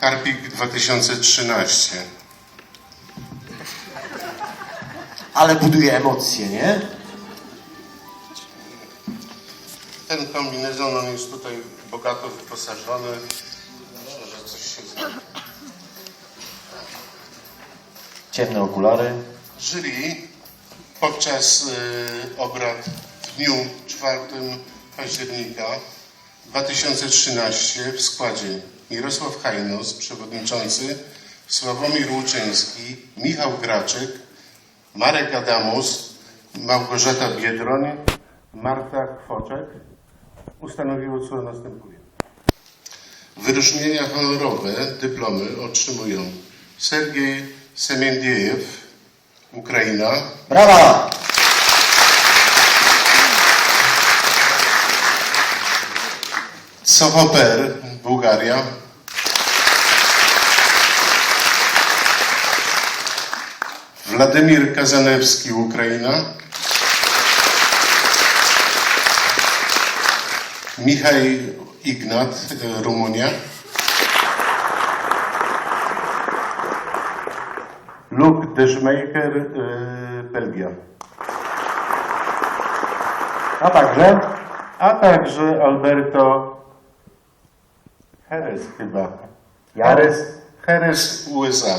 Karpik 2013. Ale buduje emocje, nie? Ten kombinezon on jest tutaj bogato wyposażony. Myślę, że coś się. Ciemne okulary. Jury podczas y, obrad w dniu 4 października 2013 w składzie Mirosław Hajnos, przewodniczący, Sławomir Łuczyński, Michał Graczyk, Marek Adamus, Małgorzata Biedroń, Marta Kwoczek ustanowiło, co następuje. Wyróżnienia honorowe, dyplomy otrzymują Sergiej Semiendiejew, Ukraina, Brawa! Sohoper, Bułgaria, Władimir Kazanewski, Ukraina, Michał Ignat, Rumunia, Luke Deschmaker, e, Belgia. A także a także Alberto Jerez chyba. Jarez. Jerez, USA.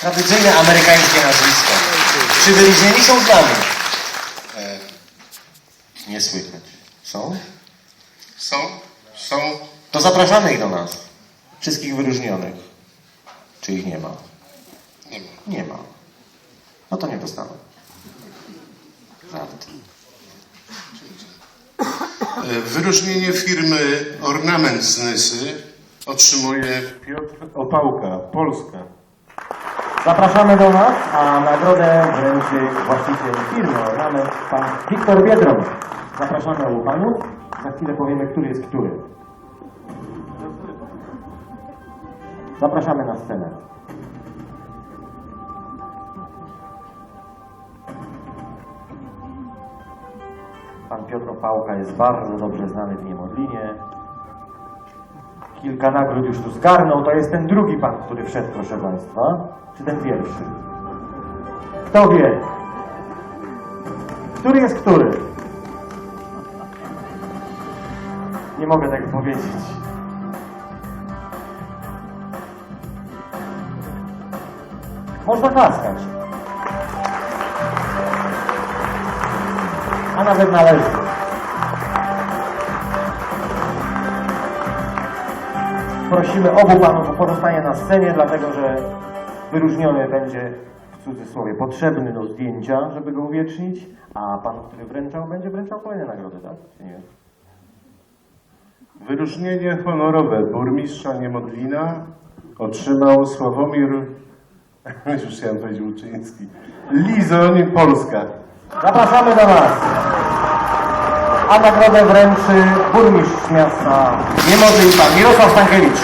tradycyjne amerykańskie nazwisko. Czy wyróżnieni są z nami? E, Nie słychać. Są? są, są, To zapraszamy ich do nas. Wszystkich wyróżnionych. Czy ich nie ma? nie ma. Nie ma. No to nie dostaną. Żart. E, Wyróżnienie firmy Ornament z Nysy otrzymuje Piotr Opałka, Polska. Zapraszamy do nas, a nagrodę wręczy właściciel firmy Ornament, pan Wiktor Biedroń. Zapraszamy obu panów. Za chwilę powiemy, który jest który. Zapraszamy na scenę. Pan Piotr Opałka jest bardzo dobrze znany w Niemodlinie. Kilka nagród już tu zgarnął. To jest ten drugi pan, który wszedł, proszę Państwa. Czy ten pierwszy? Kto wie? Który jest który? Nie mogę tak powiedzieć. Można klaskać. A nawet należy. Prosimy obu panów o pozostanie na scenie, dlatego że wyróżniony będzie w cudzysłowie potrzebny do zdjęcia, żeby go uwiecznić, a pan, który wręczał, będzie wręczał kolejne nagrody, tak? Czy nie? Wyróżnienie honorowe burmistrza Niemodlina otrzymał Sławomir, już chciałem powiedzieć Łuczyński, Lizoń, Polska. Zapraszamy do nas. A nagrodę wręczy burmistrz miasta Niemodlin, pan Mirosław Stankiewicz.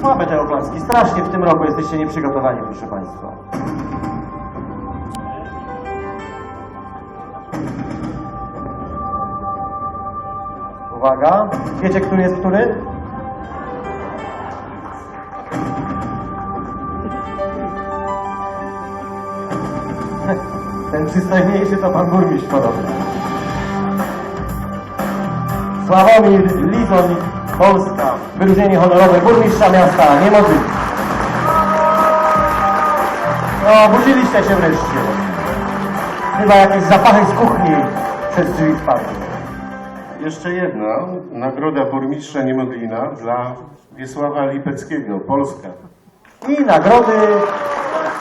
Słabe te oklaski. Strasznie w tym roku jesteście nieprzygotowani, proszę Państwa. Uwaga. Wiecie, który jest który? Ten przystojniejszy to pan burmistrz podobno. Sławomir Lizoń, Polska. Wyróżnienie honorowe burmistrza miasta Niemodlin. No, budziliście się wreszcie. Chyba jakieś zapachy z kuchni przez drzwi spadły. Jeszcze jedna nagroda burmistrza Niemodlina dla Wiesława Lipeckiego, Polska. I nagrody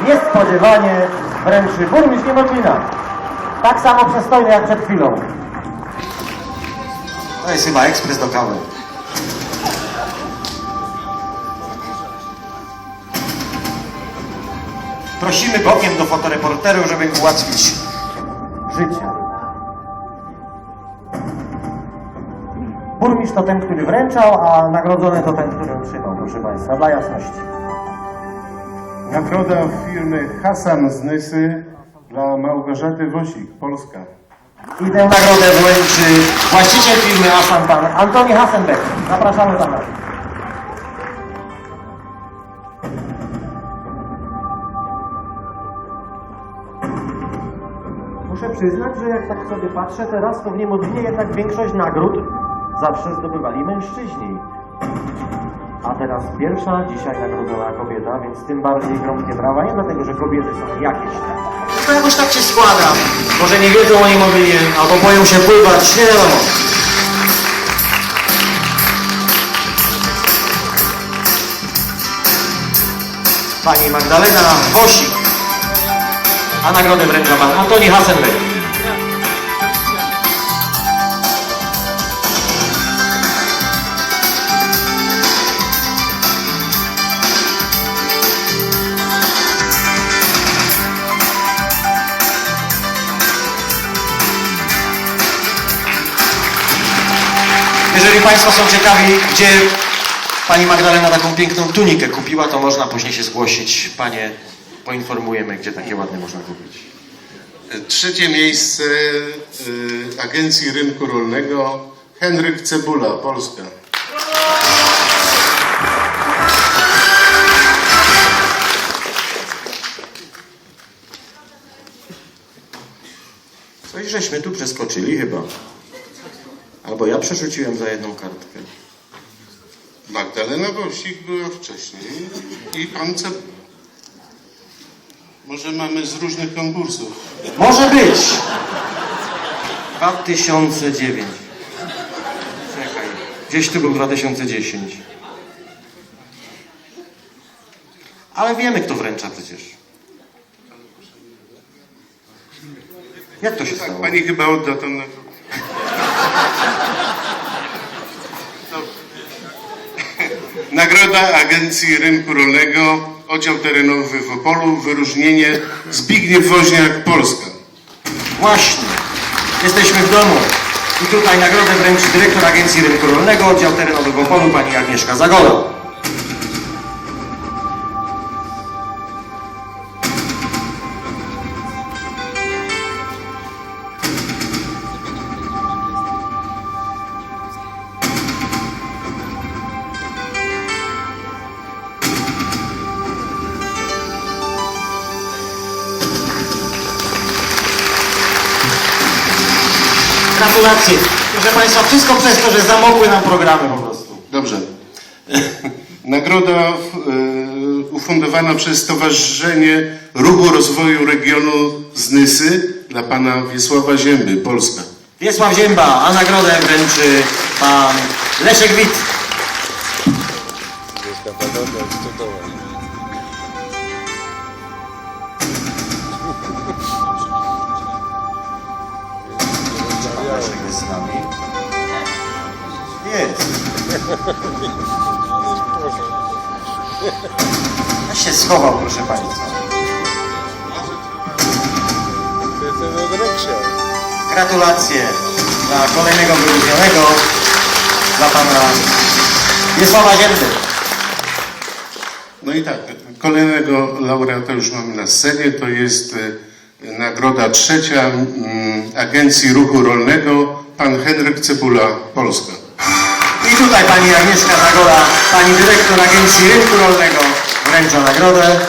niespodziewanie wręczy burmistrz Niemodlina. Tak samo przystojny jak przed chwilą. To jest chyba ekspres do kawy. Prosimy bokiem do fotoreporterów, żeby im ułatwić życie. Burmistrz to ten, który wręczał, a nagrodzony to ten, który otrzymał, proszę Państwa, dla jasności. Nagroda firmy Hasan z Nysy dla Małgorzaty Wosik, Polska. I tę nagrodę wręczy właściciel firmy Asan, pan Antoni Hasenbeck. Zapraszamy pana. Muszę przyznać, że jak tak sobie patrzę teraz, to w niemodlinie jednak większość nagród zawsze zdobywali mężczyźni. A teraz pierwsza dzisiaj nagrodzona kobieta, więc tym bardziej gromkie brawa, nie dlatego, że kobiety są jakieś. To jakoś tak się składa. Może nie wiedzą o niemodlinie, albo boją się pływać, nie wiadomo. Pani Magdalena Wosik. A nagrodę wręcza pan Antoni Hasenbeck. Jeżeli Państwo są ciekawi, gdzie Pani Magdalena taką piękną tunikę kupiła, to można później się zgłosić. Panie, poinformujemy, gdzie takie ładne można kupić. Trzecie miejsce y, Agencji Rynku Rolnego Henryk Cebula, Polska. Coś żeśmy tu przeskoczyli chyba. Albo ja przerzuciłem za jedną kartkę. Magdalena Wosik była wcześniej i pan Cebula. Może mamy z różnych konkursów. Może być! 2009. Czekaj. Gdzieś tu był 2010. Ale wiemy, kto wręcza przecież. Jak to się Tak, stało? pani chyba odda nagrodę. No. Nagroda Agencji Rynku Rolnego, Oddział Terenowy w Opolu, wyróżnienie Zbigniew Woźniak, Polska. Właśnie. Jesteśmy w domu. I tutaj nagrodę wręczy dyrektor Agencji Rynku Rolnego, oddział terenowy w Opolu, pani Agnieszka Zagoda. Gratulacje. Proszę Państwa, wszystko przez to, że zamokły nam programy po prostu. Dobrze. Nagroda y, ufundowana przez Stowarzyszenie Ruchu Rozwoju Regionu Znysy dla pana Wiesława Zięby, Polska. Wiesław Zięba, a nagrodę wręczy pan Leszek Wit. Wielka nagroda jest jest z nami. Jest. Ja się schował, proszę Państwa. Gratulacje dla kolejnego wyróżnionego, dla pana Wiesława Zięby. No i tak, kolejnego laureata już mamy na scenie, to jest y, nagroda trzecia mm, Agencji Ruchu Rolnego, pan Henryk Cebula, Polska. I tutaj pani Agnieszka Zagoda, pani dyrektor Agencji Rynku Rolnego wręcza nagrodę.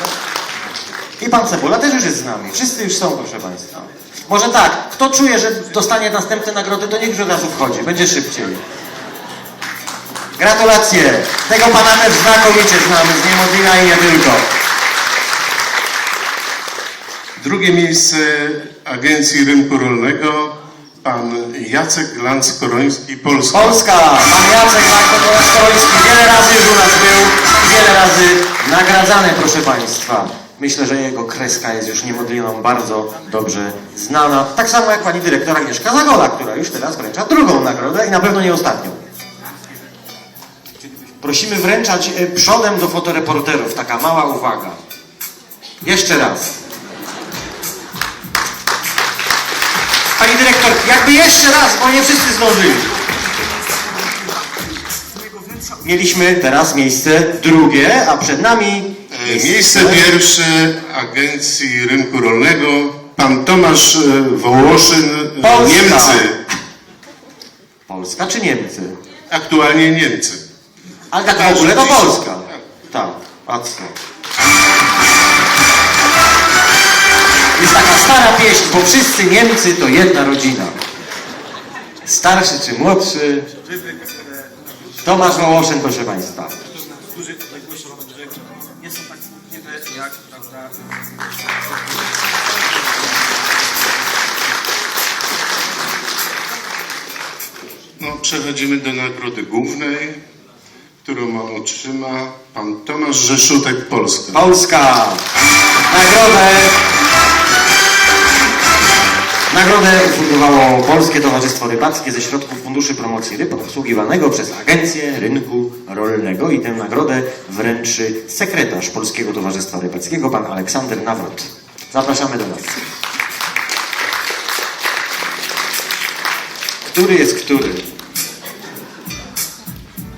I pan Cebula też już jest z nami. Wszyscy już są, proszę państwa. Może tak, kto czuje, że dostanie następne nagrody, to niech już od razu wchodzi, będzie szybciej. Gratulacje! Tego pana też znakomicie znamy, z Niemodlina i nie tylko. Drugie miejsce Agencji Rynku Rolnego, pan Jacek Lanc-Koroński, Polska. Polska, pan Jacek Koroński wiele razy już u nas był i wiele razy nagradzany, proszę Państwa. Myślę, że jego kreska jest już niemodliną bardzo dobrze znana. Tak samo jak pani dyrektor Agnieszka Zagoda, która już teraz wręcza drugą nagrodę i na pewno nie ostatnią. Prosimy wręczać e, przodem do fotoreporterów. Taka mała uwaga. Jeszcze raz. Pani dyrektor, jakby jeszcze raz, bo nie wszyscy zdążyli. Mieliśmy teraz miejsce drugie, a przed nami E, Miejsce pierwsze Agencji Rynku Rolnego, Pan Tomasz e, Wołoszyn, e, Polska. Niemcy. Polska czy Niemcy? Aktualnie Niemcy. Ale tak w ogóle to. Polska. Tak, a co? Jest taka stara pieśń, bo wszyscy Niemcy to jedna rodzina. Starszy czy młodszy. Tomasz Wołoszyn, proszę Państwa. nie są tak jak, prawda, No, przechodzimy do nagrody głównej, którą otrzyma pan Tomasz Rzeszutek, Polska. Polska. Nagrodę. Nagrodę ufundowało Polskie Towarzystwo Rybackie ze środków Funduszy Promocji Ryb obsługiwanego przez Agencję Rynku Rolnego i tę nagrodę wręczy sekretarz Polskiego Towarzystwa Rybackiego, pan Aleksander Nawrot. Zapraszamy do nas. Który jest który?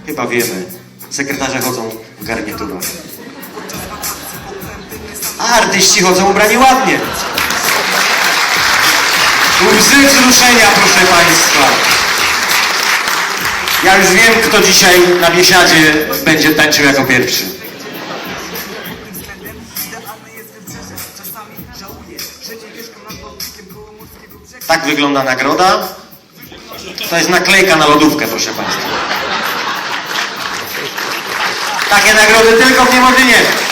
Chyba wiemy. Sekretarze chodzą w garniturach. A artyści chodzą ubrani ładnie. Łzy wzruszenia, proszę Państwa. Ja już wiem, kto dzisiaj na biesiadzie będzie tańczył jako pierwszy. Tak wygląda nagroda. To jest naklejka na lodówkę, proszę Państwa. Takie nagrody tylko w Niemodzynie.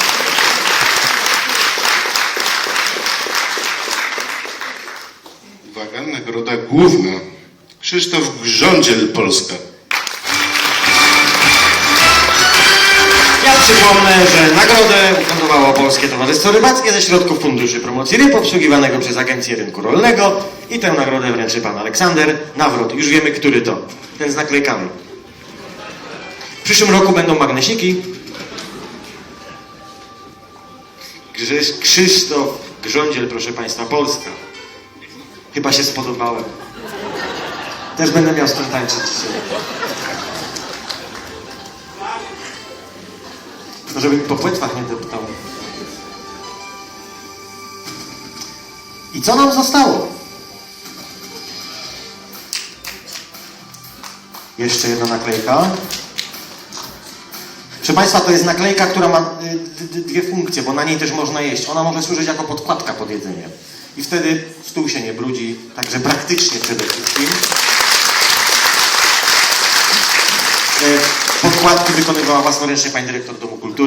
Uwaga, nagroda główna. Krzysztof Grządziel, Polska. Ja przypomnę, że nagrodę ufundowało Polskie Towarzystwo Rybackie ze środków Funduszy Promocji Ryb obsługiwanego przez Agencję Rynku Rolnego i tę nagrodę wręczy pan Aleksander Nawrot. Już wiemy, który to. Ten z naklejkami. W przyszłym roku będą magnesiki. Krzysztof Grządziel, proszę Państwa, Polska. Chyba się spodobałem. Też będę miał z tym tańczyć. Tylko żeby mi po płetwach nie deptał. I co nam zostało? Jeszcze jedna naklejka. Proszę Państwa, to jest naklejka, która ma y, dwie funkcje, bo na niej też można jeść. Ona może służyć jako podkładka pod jedzenie. I wtedy stół się nie brudzi, także praktycznie przede wszystkim. Y, Podkładki wykonywała własnoręcznie pani dyrektor Domu Kultury.